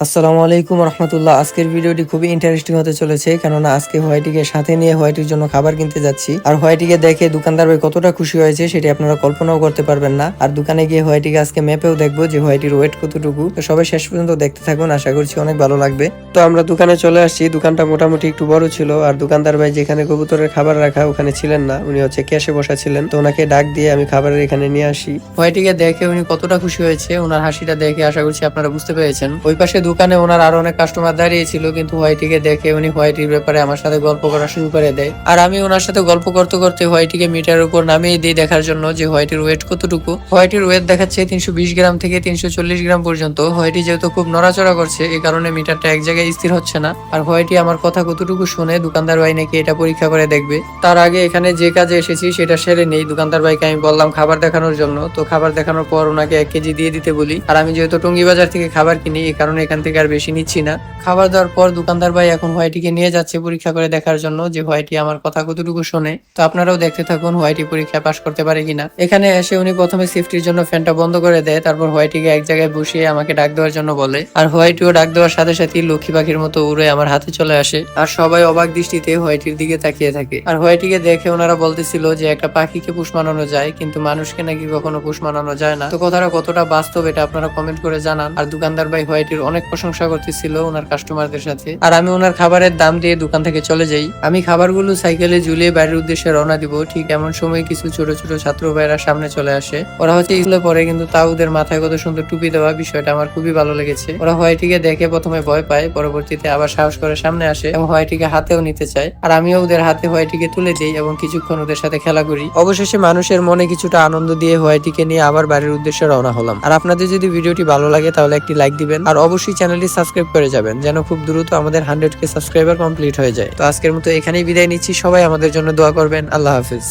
আসসালামু আলাইকুম রহমতুল্লাহ। আজকের ভিডিওটি খুবই ইন্টারেস্টিং হতে চলেছে, কেননা আজকে হোয়াইটিকে সাথে নিয়ে হোয়াইটির জন্য খাবার কিনতে যাচ্ছি। আর হোয়াইটিকে দেখে দোকানদার ভাই কতটা খুশি হয়েছে সেটি আপনারা কল্পনাও করতে পারবেন না। আর দোকানে গিয়ে হোয়াইটিকে আজকে ম্যাপেও দেখব যে হোয়াইটির ওয়েট কতটুকু। তো সবাই শেষ পর্যন্ত দেখতে থাকুন, আশা করছি অনেক ভালো লাগবে। তো আমরা দোকানে চলে আসছি। দোকানটা মোটামুটি একটু বড় ছিল আর দোকানদার ভাই যেখানে কবুতরের খাবার রাখা ওখানে ছিলেন না, উনি হচ্ছে ক্যাশে বসা ছিলেন। তো ওনাকে ডাক দিয়ে আমি খাবারের এখানে নিয়ে আসি। হোয়াইটিকে দেখে উনি কতটা খুশি হয়েছে, ওনার হাসিটা দেখে আশা করছি আপনারা বুঝতে পেরেছেন। ওই পাশে দোকানে ওনার আরও অনেক কাস্টমার দাঁড়িয়ে ছিল, কিন্তু হোয়াইটিকে দেখে উনি হোয়াইটির ব্যাপারে আমার সাথে গল্প করা শুরু করে দেয়। আর আমি ওনার সাথে গল্প করতে করতে হোয়াইটিকে মিটার উপর নামিয়ে দিই দেখার জন্য যে হোয়াইটির ওয়েট কতটুকু। হোয়াইটির ওয়েট দেখাচ্ছে তিনশো বিশ গ্রাম থেকে তিনশো চল্লিশ গ্রাম পর্যন্ত। হোয়াইটি যেহেতু খুব নড়াচড়া করছে এই কারণে মিটারটা এক জায়গায় স্থির হচ্ছে না। আর হোয়াইটি আমার কথা কতটুকু শুনে দোকানদার ভাই নাকি এটা পরীক্ষা করে দেখবে। তার আগে এখানে যে কাজে এসেছি সেটা সেরে নেই। দোকানদার ভাইকে আমি বললাম খাবার দেখানোর জন্য। তো খাবার দেখানোর পর ওনাকে এক কেজি দিয়ে দিতে বলি। আর আমি যেহেতু টঙ্গি বাজার থেকে খাবার কিনি, এই কারণে এখান থেকে আর বেশি নিচ্ছি না। খাবার দেওয়ার পর দোকানদার ভাই এখন হোয়াইটিকে নিয়ে যাচ্ছে পরীক্ষা করে দেখার জন্য যে হোয়াইটি আমার কথা কতটুকু শোনে। তো আপনারাও দেখতে থাকুন হোয়াইটি পরীক্ষা পাশ করতে পারে কিনা। এখানে এসে উনি প্রথমে সেফটির জন্য ফ্যানটা বন্ধ করে দেয়। তারপর হোয়াইটিকে এক জায়গায় বসিয়ে আমাকে ডাক দেওয়ার জন্য বলে। আর হোয়াইটিও ডাক দেওয়ার সাথে সাথে লক্ষ্মী পাখির মতো উড়ে আমার হাতে চলে আসে। আর সবাই অবাক দৃষ্টিতে হোয়াইটির দিকে তাকিয়ে থাকে। আর হোয়াইটিকে দেখে ওনারা বলতেছিল যে একটা পাখিকে পুষ মানানো যায়, কিন্তু মানুষকে নাকি কখনো পুষ মানানো যায় না। তো কথাটা কতটা বাস্তব এটা আপনারা কমেন্ট করে জানান। আর দোকানদার ভাই হোয়াইটির অনেক প্রশংসা করতেছিল ওনার কাস্টমারদের সাথে। আর আমি ওনার খাবারের দাম দিয়ে দোকান থেকে চলে যাই। আমি খাবারগুলো সাইকেলে ঝুলিয়ে বাড়ির উদ্দেশ্যে রওনা দিব। ঠিক এমন সময় কিছু ছোট ছোট ছাত্র ভাইরা সামনে চলে আসে। ওরা হচ্ছে স্কুলে পড়ে, কিন্তু তাও ওদের মাথায় কত সুন্দর টুপি দেওয়া বিষয়টা আমার খুবই ভালো লেগেছে। ওরা হোয়াইটিকে দেখে প্রথমে ভয় পায় পরবর্তীতে আবার সাহস করে সামনে আসে এবং হোয়াইটিকে হাতেও নিতে চায়। আর আমিও ওদের হাতে হোয়াইটিকে তুলে দিই এবং কিছুক্ষণ ওদের সাথে খেলা করি। অবশেষে মানুষের মনে কিছুটা আনন্দ দিয়ে হোয়াইটিকে নিয়ে আবার বাড়ির উদ্দেশ্যে রওনা হলাম। আর আপনাদের যদি ভিডিওটি ভালো লাগে তাহলে একটি লাইক দিবেন। আর অবশ্যই চ্যানেলটি সাবস্ক্রাইব করে যাবেন, যেন খুব দ্রুত আমাদের হান্ড্রেড কে সাবস্ক্রাইবার কমপ্লিট হয়ে যায়। তো আজকের মতো এখানেই বিদায় নিচ্ছি। সবাই আমাদের জন্য দোয়া করবেন। আল্লাহ হাফিজ।